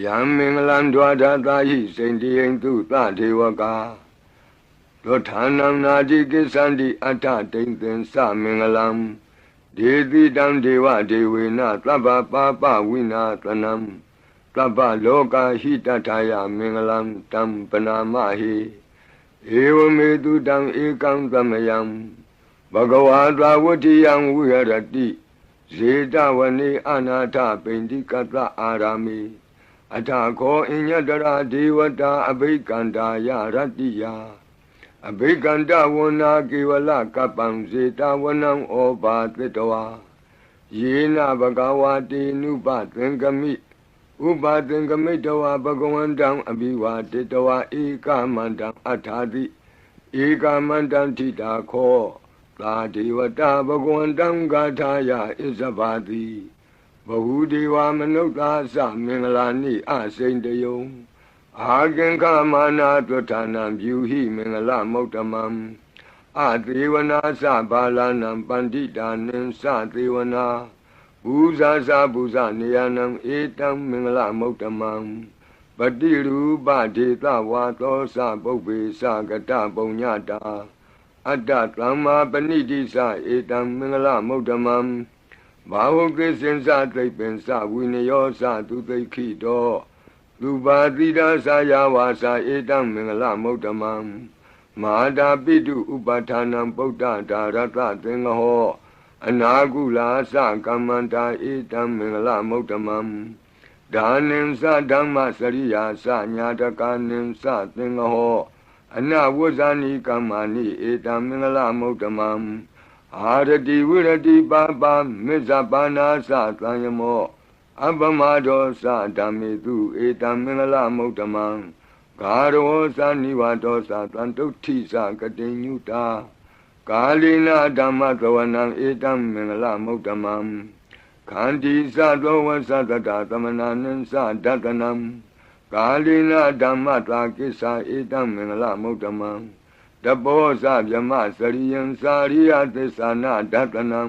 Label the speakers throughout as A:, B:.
A: ယံမင်္ဂလံဒွါဒသာဟိစိန်တိယံသူသဒေဝကာသောဌာနံနာတိကိစ္ဆန္တိအတ္ထတိန်သင်္သမင်္ဂလံဒေတိတံဒေဝဒေဝေနသဗ္ဗပါပဝိနာသနံသဗ္ဗလောကဟိတထာယမင်္ဂလံတံပနာမဟိဧဝမေတုတံဧကံသမယံဘဂဝါသာဝတ္တိယံဝိဟရတိဇေတဝနေအနာထပိန္တိကတအာရာမိ အထာခောအညတရာဒေဝတာအဘိကန္တာယရတ္တိယအဘိကန္တဝနာကေဝလကပ္ပံဇေတဝနံဩဘာသတ္တဝါယေနဘဂဝါတေနုပသင်္ကမိဥပါသင်္ကမိတဝါဘဂဝန္တံအဘိဝါတေတဝါဧကမန္တံအထာတိဧကမန္တံထိတာခောသာဒေဝတာဘဂဝန္တံဂါထာယဣဇဘာတိ ဘဟုဒေဝမနုဿာသမင်္ဂလာနိအစိန်တယုံအာကင်္ခမာနာသွဋ္ဌာနံပြုဟိမင်္ဂလမௌတမံအသေဝနာသဘာလနံပန္တိတာနိသသေဝနာဘူဇာဇာဘူဇနေယနံဧတံမင်္ဂလမௌတမံပတိရူပဒေသဝါသောသပုပ္ပေသကတပုံညတာအတ္တသမ္မာပဏိတိသဧတံမင်္ဂလမௌတမံ ဘာဝကိစင်္စသိပ္ပင်္စဝိနယောသသူသိခိတောသူပါတိဒါသာယဝါစာဧတံမင်္ဂလမௌတမံမဟာတာပိတုဥပဌာနံပုဒ္ဒဒါရတသင်္ဃဟောအနာကုလာသကမ္မန္တာဧတံမင်္ဂလမௌတမံဒါနိံသဓမ္မစရိယာသညာတကာနိံသသင်္ဃဟောအနဝဇ္ဇာနိကမ္မာနိဧတံမင်္ဂလမௌတမံ အာရတိဝိရတိပါပါမေဇပါနာသသံယမောအပမဒောသဓမ္မေတုဧတံမင်္ဂလမௌတမံဂါရောသနိဝါဒောသတံတုဋ္ဌိသကတိညုတာကာလိနာဓမ္မသဝနံဧတံမင်္ဂလမௌတမံခန္တီသသောဝသတတသမနာနိသဒတနံကာလိနာဓမ္မတာကိစ္ဆာဧတံမင်္ဂလမௌတမံ တဘောဇဗြမစရိယံစာရိယသစ္ဆာနာဒတနံ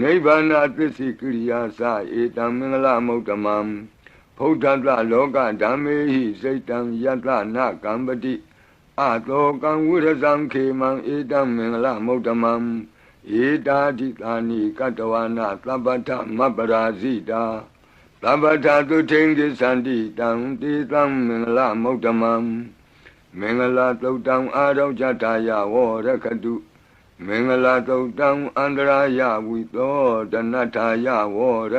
A: နိဗ္ဗာနသစ္စိကိရိယာသဧတံမင်္ဂလမௌတမံဖုဒ္ဓတလောကဓမ္မေဟိစိတ်တံယတနာကံပတိအတောကံဝိရဇံခေမံဧတံမင်္ဂလမௌတမံဧတာတိသာနိကတဝနာသဗ္ဗထမပ္ပရာဇိတာသဗ္ဗထသုထိန်ကိသန္တိတံတေတံမင်္ဂလမௌတမံ မင်္ဂလာသုတ်တံအာရောဇတာယဝရခတုမင်္ဂလာသုတ်တံအန္တရာယဝိသောတနထာယဝရ